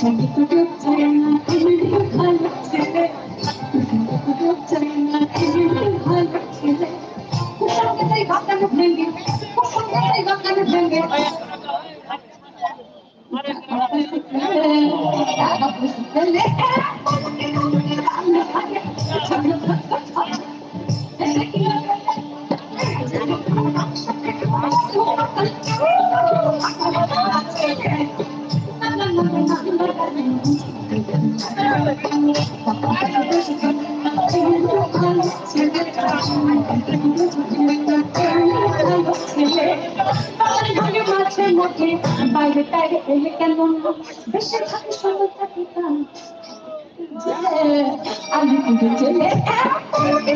…ギクギク、ジーンズ、ジン、বাইরে টাইরে এলে কেমন বেশি থাকে সবাই থাকে আমি কিন্তু জেলে এখন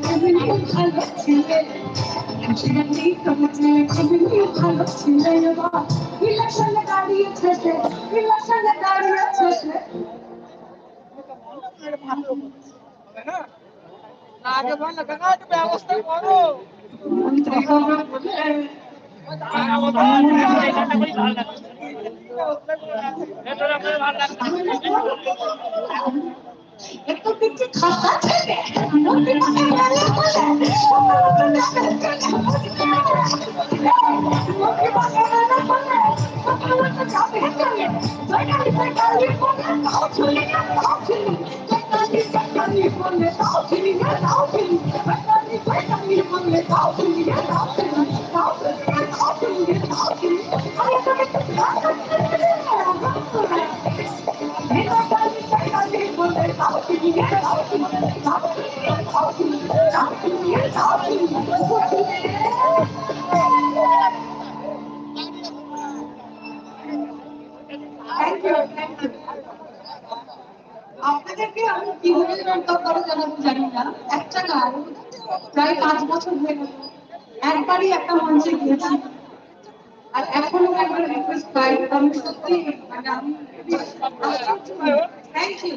নেই আমি ভালো ছিলে সেটা নেই আমি ভালো ছিলে ইলেকশনে দাঁড়িয়েছে ইলেকশনে দাঁড়িয়েছে আগে ভালো একটু ব্যবস্থা করো একটু পিছিয়ে আপনাদেরকে আমি কীভাবে দরকার করে জানাব জানি না। একটা গান প্রায় পাঁচ বছর হয়ে গেল। একবারই একটা মঞ্চে গিয়েছি। আর এখনও একবার রিকোয়েস্ট পাই। আমি সত্যি মানে আমি থ্যাংক ইউ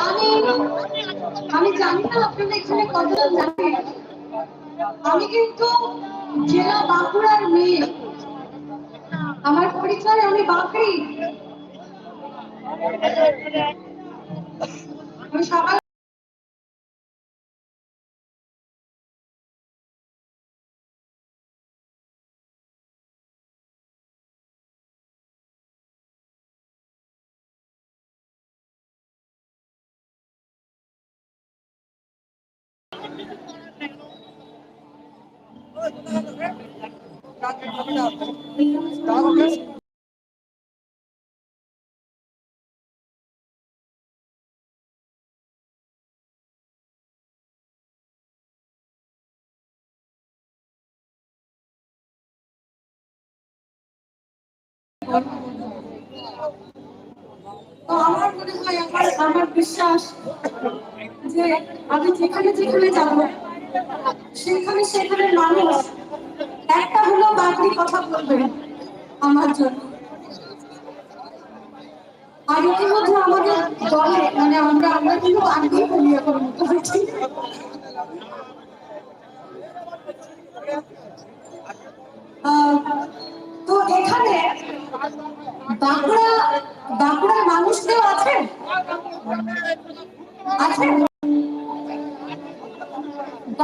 আমি আমি জানি না আপনারা এখানে কতজন জানেন। আমি কিন্তু জেলা বাঁকুড়ার মেয়ে। আমার পরিচয় আমি বাঁকুড়ি। আমি সকাল তো আমার মনে হয় আমার আমার বিশ্বাস যে আমি যেখানে যেখানে যাব সেখানে সেখানে মানুষ একটা হলো বাঙালি কথা বলবে আমার জন্য। আর ইতিমধ্যে আমাদের দলে মানে আমরা আমরা কিন্তু আগেই বলি এখন আহ,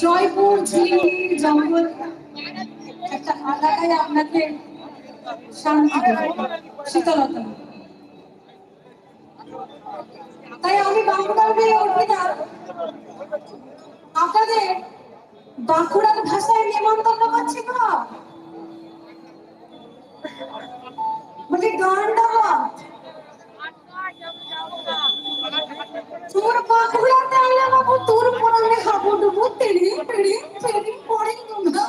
জয়পুর ঝিলিমিলি জঙ্গল। একটা আলাদাই আপনাকে শান্তি শীতলতা। তাই আমি বাঁকুড়ার মেয়ে অর্পিতা আপনাদের বাঁকুড়ার ভাষায় নিমন্ত্রণ করছি তো মানে গানটা তোর বাঁকুড়াতে আইলা বাবু তোর পড়ালে খাব ডুবু তেড়ি তেড়ি তেড়ি পড়ে তোমরা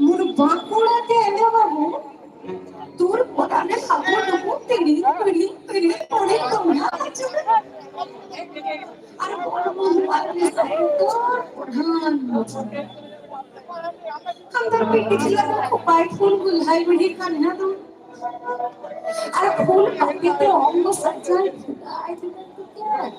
মোর বাঁকুড়াতে আইলা বাবু তোর পড়ালে খাব ডুবো তেড়ি তেড়ি তেড়ি পড়ে তোমরা আর বলব পারলে তোর প্রধান আমাদের পেটে ছিল উপায় ফুল গুল হাইব্রিড কান্না তো And a whole particular I didn't care.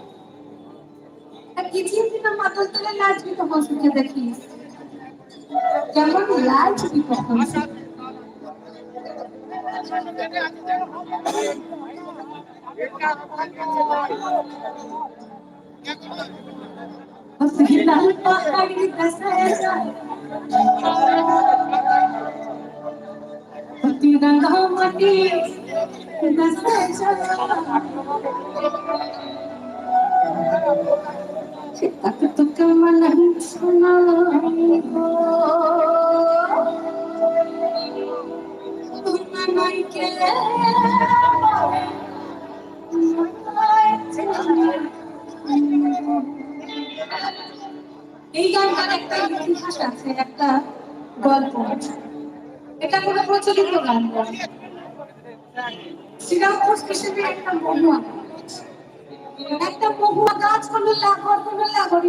দেখিস তাকে তোকে মনে শোনা এই গানটার একটা ইতিহাস আছে, একটা গল্প এটা কোনো প্রচলিত গান একটা মহুয়া। একটা গাছ কোনো লাগর কোনো লাগর